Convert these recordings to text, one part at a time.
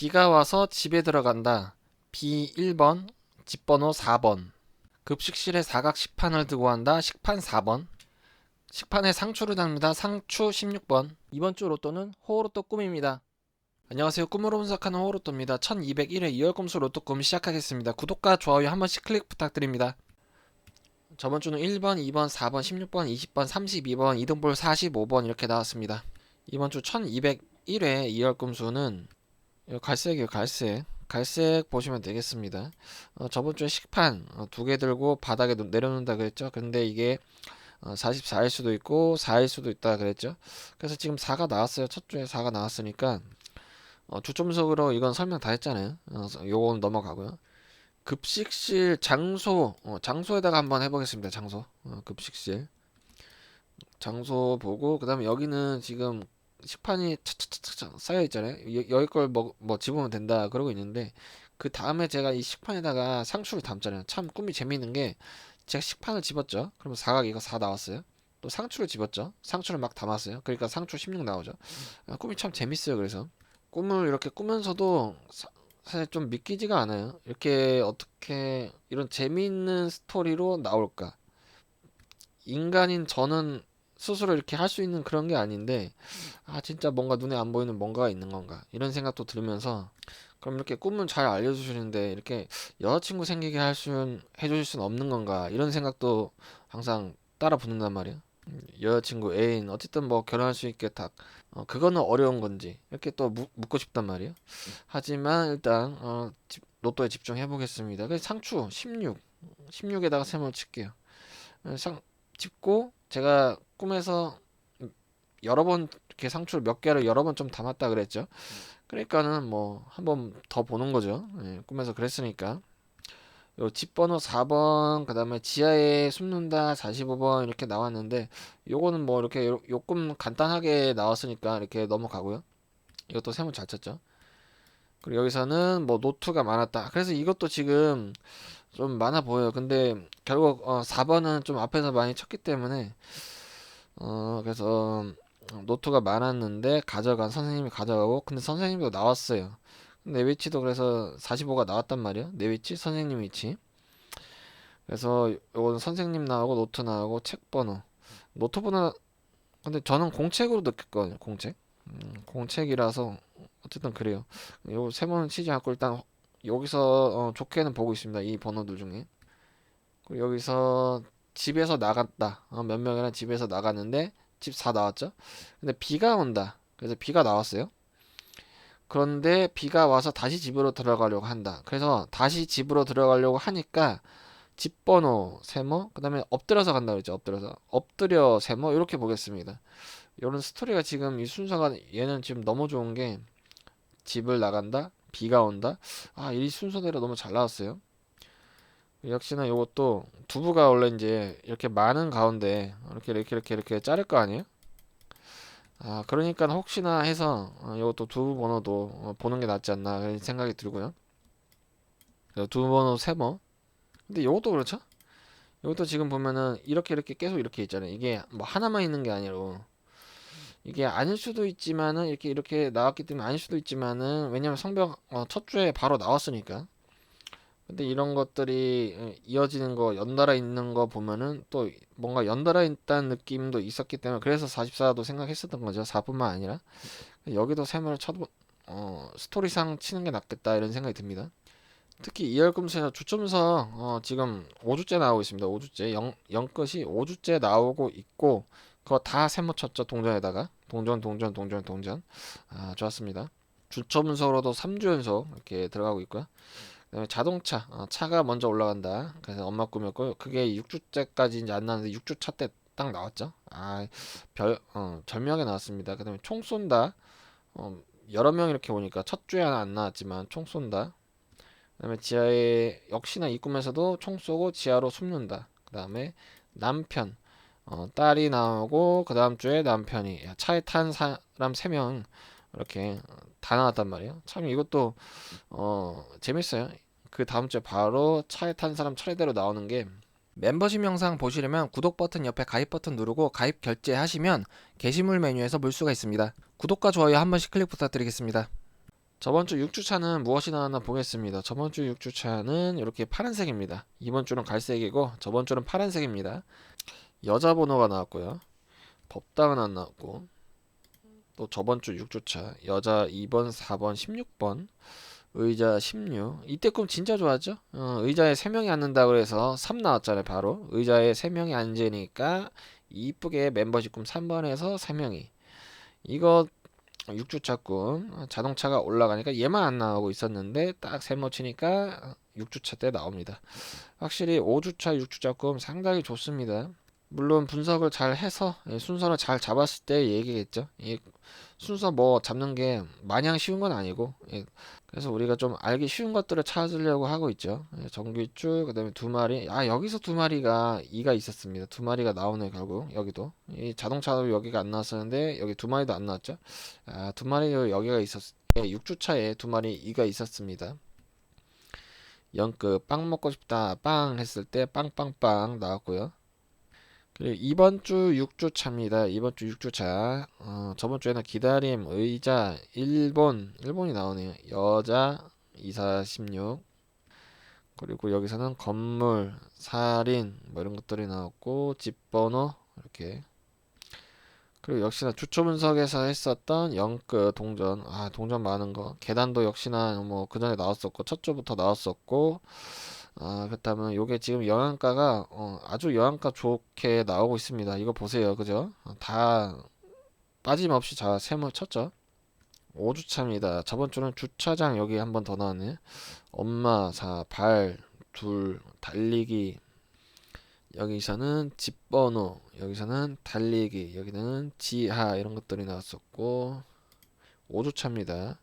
비가 와서 집에 들어간다. B 1번, 집 번호 4번. 급식실에 사각 식판을 두고 간다. 식판 4번. 식판에 상추를 담니다. 상추 16번. 이번 주 로또는 호로또 꿈입니다. 안녕하세요. 꿈으로 분석하는 호로또입니다. 1201회 2월 꿈수 로또 꿈 시작하겠습니다. 구독과 좋아요 한 번씩 클릭 부탁드립니다. 저번 주는 1번, 2번, 4번, 16번, 20번, 32번, 이등볼 45번 이렇게 나왔습니다. 이번 주 1201회 2월 꿈수는 이거 갈색이에요, 갈색. 갈색 보시면 되겠습니다. 어, 저번 주에 식판 어, 두개 들고 바닥에 놓- 내려놓는다 그랬죠. 근데 이게 어, 44일 수도 있고 4일 수도 있다 그랬죠. 그래서 지금 4가 나왔어요. 첫 주에 4가 나왔으니까 어, 주점석으로 이건 설명 다 했잖아요. 어, 요건 넘어가고요. 급식실 장소 어, 장소에다가 한번 해보겠습니다. 장소 어, 급식실 장소 보고 그 다음에 여기는 지금 식판이 차차차차 쌓여 있잖아요. 여, 여기 걸뭐 뭐 집으면 된다 그러고 있는데 그 다음에 제가 이 식판에다가 상추를 담잖아요. 참 꿈이 재미있는 게 제가 식판을 집었죠. 그러면 사각 이거 4 나왔어요. 또 상추를 집었죠. 상추를 막 담았어요. 그러니까 상추 16 나오죠. 아, 꿈이 참 재밌어요. 그래서 꿈을 이렇게 꾸면서도 사, 사실 좀 믿기지가 않아요. 이렇게 어떻게 이런 재미있는 스토리로 나올까? 인간인 저는 스스로 이렇게 할 수 있는 그런 게 아닌데 아 진짜 뭔가 눈에 안 보이는 뭔가가 있는 건가? 이런 생각도 들면서 그럼 이렇게 꿈을 잘 알려주시는데 이렇게 여자친구 생기게 할 수, 해주실 수는 없는 건가? 이런 생각도 항상 따라 붙는단 말이야 음, 여자친구 애인 어쨌든 뭐 결혼할 수 있게 딱 어, 그거는 어려운 건지 이렇게 또 묻, 묻고 싶단 말이야 하지만 일단 어, 집- 로또에 집중해 보겠습니다. 그 상추 16 16에다가 세모 칠게요. 어, 상, 짚고 제가 꿈에서 여러 번 이렇게 상추를 몇 개를 여러 번 좀 담았다 그랬죠. 그러니까는 뭐 한 번 더 보는 거죠. 예, 꿈에서 그랬으니까. 요집 번호 4번, 그다음에 지하에 숨는다 45번 이렇게 나왔는데 요거는 뭐 이렇게 요꿈 간단하게 나왔으니까 이렇게 넘어가고요. 이것도 세모 잘 쳤죠. 그리고 여기서는 뭐 노트가 많았다. 그래서 이것도 지금 좀 많아 보여요. 근데 결국 어 4번은 좀 앞에서 많이 쳤기 때문에 어 그래서 노트가 많았는데 가져간 선생님이 가져가고 근데 선생님도 나왔어요. 내 위치도 그래서 45가 나왔단 말이야. 내 위치, 선생님 위치. 그래서 요거는 선생님 나오고 노트 나오고 책 번호. 노트 번호 근데 저는 공책으로 느꼈거든요. 공책. 음, 공책이라서 어쨌든 그래요. 요 세 번은 치지 않고 일단 여기서 어, 좋게는 보고 있습니다. 이 번호들 중에. 그리고 여기서 집에서 나갔다. 어, 몇 명이랑 집에서 나갔는데 집 4 나왔죠? 근데 비가 온다. 그래서 비가 나왔어요. 그런데 비가 와서 다시 집으로 들어가려고 한다. 그래서 다시 집으로 들어가려고 하니까 집 번호 세모, 그다음에 엎드려서 간다 그랬죠. 엎드려서. 엎드려 세모 이렇게 보겠습니다. 이런 스토리가 지금 이 순서가 얘는 지금 너무 좋은 게 집을 나간다. 비가 온다. 아, 이 순서대로 너무 잘 나왔어요. 역시나 이것도 두부가 원래 이제 이렇게 많은 가운데 이렇게 이렇게 이렇게 이렇게 자를 거 아니에요? 아, 그러니까 혹시나 해서 어, 이것도 두부 번호도 어, 보는 게 낫지 않나 그런 생각이 들고요. 두부 번호 세 번. 근데 이것도 그렇죠? 이것도 지금 보면은 이렇게 이렇게 계속 이렇게 있잖아요. 이게 뭐 하나만 있는 게 아니라 이게 아닐 수도 있지만은 이렇게 이렇게 나왔기 때문에 아닐 수도 있지만은 왜냐면 성벽 어, 첫 주에 바로 나왔으니까. 근데 이런 것들이 어, 이어지는 거 연달아 있는 거 보면은 또 뭔가 연달아 있다는 느낌도 있었기 때문에 그래서 44도 생각했었던 거죠. 4뿐만 아니라 여기도 세모를 쳐도 어, 스토리상 치는 게 낫겠다 이런 생각이 듭니다. 특히 이열금수에서 주점서 어, 지금 5주째 나오고 있습니다. 5주째 영, 영끝이 5주째 나오고 있고 그거 다 세모 쳤죠. 동전에다가 동전 동전 동전 동전 아 좋았습니다. 주점서로도 3주 연속 이렇게 들어가고 있고요. 그다음에 자동차 어, 차가 먼저 올라간다. 그래서 엄마 꿈이었고 그게 6주째까지 이제 안 나왔는데 6주 차 때 딱 나왔죠. 아 별 어, 절묘하게 나왔습니다. 그다음에 총 쏜다. 어, 여러 명 이렇게 오니까 첫 주에 하나 안 나왔지만 총 쏜다. 그다음에 지하에 역시나 이 꿈에서도 총 쏘고 지하로 숨는다. 그다음에 남편 어, 딸이 나오고 그 다음 주에 남편이 야, 차에 탄 사람 3명 이렇게 어, 다 나왔단 말이에요. 참 이것도 어, 재밌어요. 그 다음 주에 바로 차에 탄 사람 차례대로 나오는 게 멤버십 영상 보시려면 구독 버튼 옆에 가입 버튼 누르고 가입 결제하시면 게시물 메뉴에서 볼 수가 있습니다. 구독과 좋아요 한 번씩 클릭 부탁드리겠습니다. 저번 주 6주차는 무엇이 나왔나 보겠습니다. 저번 주 6주차는 이렇게 파란색입니다. 이번 주는 갈색이고 저번 주는 파란색입니다. 여자 번호가 나왔고요. 법당은 안 나왔고 또 저번 주 6주차 여자 2번, 4번, 16번 의자 16 이때 꿈 진짜 좋았죠? 어, 의자에 3명이 앉는다 그래서 3 나왔잖아요 바로. 의자에 3명이 앉으니까 이쁘게 멤버십 꿈 3번에서 3명이. 이거 6주차 꿈 자동차가 올라가니까 얘만 안 나오고 있었는데 딱 세모 치니까 6주차 때 나옵니다. 확실히 5주차 6주차 꿈 상당히 좋습니다 물론 분석을 잘 해서 예, 순서를 잘 잡았을 때 얘기겠죠. 이 순서 뭐 잡는 게 마냥 쉬운 건 아니고 예, 그래서 우리가 좀 알기 쉬운 것들을 찾으려고 하고 있죠. 예, 정규줄 그다음에 두 마리. 아 여기서 두 마리가 2가 있었습니다. 두 마리가 나오네 결국 여기도. 이 자동차도 여기가 안 나왔었는데 여기 두 마리도 안 나왔죠. 아, 두 마리 여기가 있었, 예, 6주차에 두 마리 이가 있었습니다. 영급 빵 먹고 싶다 빵 했을 때 빵빵빵 나왔고요. 그리고 이번 주 6주 차입니다. 이번 주 6주 차. 어, 저번 주에는 기다림, 의자, 일본, 일본이 나오네요. 여자 2416. 그리고 여기서는 건물, 살인 뭐 이런 것들이 나왔고 집 번호 이렇게 그리고 역시나 주초 분석에서 했었던 영끝 동전 아 동전 많은 거 계단도 역시나 뭐 그 전에 나왔었고 첫 주부터 나왔었고 아 그렇다면 요게 지금 영양가가 어, 아주 영양가 좋게 나오고 있습니다. 이거 보세요. 그죠? 어, 다 빠짐없이 자 셈을 쳤죠? 5주차입니다. 저번 주는 주차장 여기 한 번 더 나왔네. 엄마 사발둘 달리기. 여기서는 집 번호, 여기서는 달리기, 여기는 지하 이런 것들이 나왔었고 5주차입니다.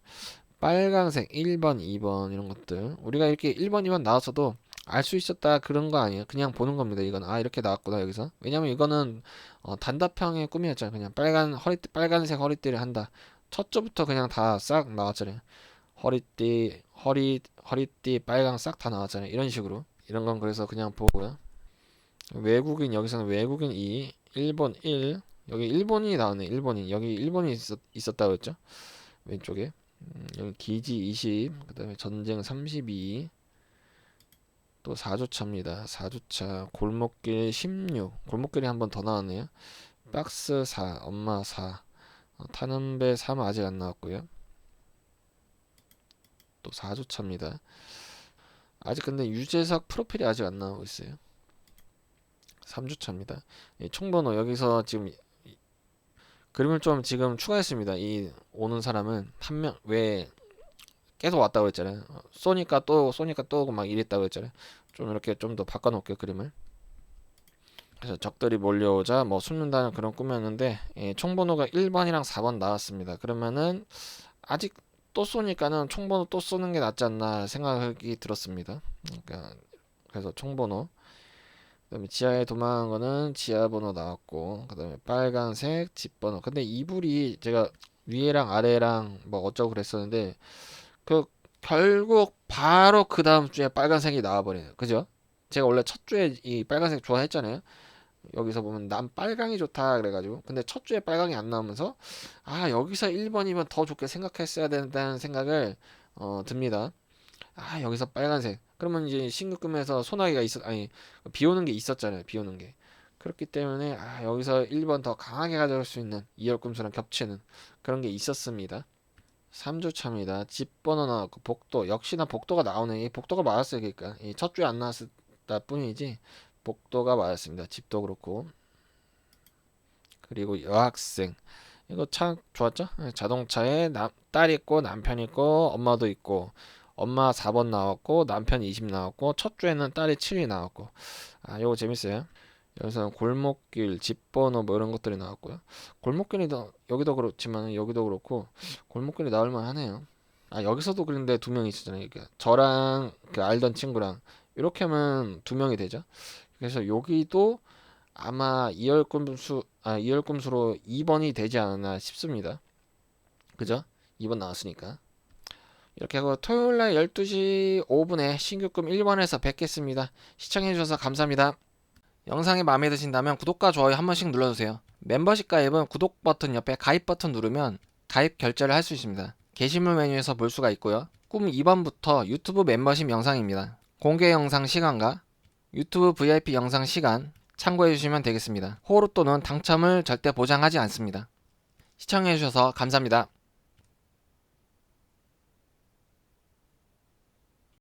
빨강색 1번, 2번 이런 것들. 우리가 이렇게 1번, 2번 나왔어도 알 수 있었다 그런 거 아니에요. 그냥 보는 겁니다. 이건 아 이렇게 나왔구나 여기서. 왜냐면 이거는 어, 단답형의 꿈이었잖아요. 그냥 빨간 허리띠 빨간색 허리띠를 한다. 첫 주부터 그냥 다 싹 나왔잖아요. 허리띠 허리 허리띠 빨강 싹 다 나왔잖아요. 이런 식으로 이런 건 그래서 그냥 보고요. 외국인 여기서는 외국인 2 일본 1 여기 일본이 나오네 일본인 여기 일본이 있었, 있었다고 했죠 왼쪽에 음, 여기 기지 20 그다음에 전쟁 32 또 4주차입니다. 4주차. 골목길 16 골목길이 한 번 더 나왔네요. 박스 4 엄마 4 어, 타는 배 3 아직 안 나왔고요. 또 4주차입니다. 아직 근데 유재석 프로필이 아직 안 나오고 있어요. 3주차입니다. 이 총번호 여기서 지금 이- 그림을 좀 지금 추가했습니다. 이 오는 사람은 한 명 왜 계속 왔다고 했잖아요. 어, 쏘니까 또 쏘니까 또 오고 막 이랬다고 했잖아요. 좀 이렇게 좀 더 바꿔놓을게요 그림을. 그래서 적들이 몰려오자 뭐 숨는다는 그런 꿈이었는데 예, 총번호가 1번이랑 4번 나왔습니다. 그러면은 아직 또 쏘니까는 총번호 또 쏘는 게 낫지 않나 생각이 들었습니다. 그러니까 그래서 총번호 그다음에 지하에 도망간 거는 지하 번호 나왔고 그다음에 빨간색 집 번호 근데 이불이 제가 위에랑 아래랑 뭐 어쩌고 그랬었는데 그 결국 바로 그 다음 주에 빨간색이 나와버리네요 그죠? 제가 원래 첫 주에 이 빨간색 좋아했잖아요. 여기서 보면 난 빨강이 좋다 그래가지고. 근데 첫 주에 빨강이 안 나오면서 아 여기서 1번이면 더 좋게 생각했어야 된다는 생각을 어, 듭니다. 아 여기서 빨간색. 그러면 이제 신규금에서 소나기가 있었 아니 비 오는 게 있었잖아요 비 오는 게. 그렇기 때문에 아 여기서 1번 더 강하게 가져갈 수 있는 2열금수랑 겹치는 그런 게 있었습니다 3주 차입니다. 집 번호 나왔고 복도 역시나 복도가 나오네. 이 복도가 맞았어요 그러니까. 이 첫 주에 안 나왔을 뿐이지 복도가 맞았습니다. 집도 그렇고. 그리고 여학생. 이거 참 좋았죠? 예, 자동차에 남, 딸 있고 남편 있고 엄마도 있고 엄마 4번 나왔고 남편 20 나왔고 첫 주에는 딸이 7이 나왔고. 아 요거 재밌어요 여기서는 골목길 집 번호 뭐 이런 것들이 나왔고요. 골목길이 더 여기도 그렇지만 여기도 그렇고 골목길이 나올 만 하네요. 아 여기서도 그런데 두 명이 있었잖아요. 그러니까 저랑 그 알던 친구랑 이렇게 하면 두 명이 되죠. 그래서 여기도 아마 이열금수 아 이열금수로 2번이 되지 않았나 싶습니다. 그죠? 2번 나왔으니까. 이렇게 하고 토요일 날 12시 5분에 신규금 1번에서 뵙겠습니다. 시청해 주셔서 감사합니다. 영상이 마음에 드신다면 구독과 좋아요 한 번씩 눌러주세요. 멤버십 가입은 구독 버튼 옆에 가입 버튼 누르면 가입 결제를 할 수 있습니다. 게시물 메뉴에서 볼 수가 있고요. 꿈 2번부터 유튜브 멤버십 영상입니다. 공개 영상 시간과 유튜브 VIP 영상 시간 참고해 주시면 되겠습니다. 호루또는 당첨을 절대 보장하지 않습니다. 시청해 주셔서 감사합니다.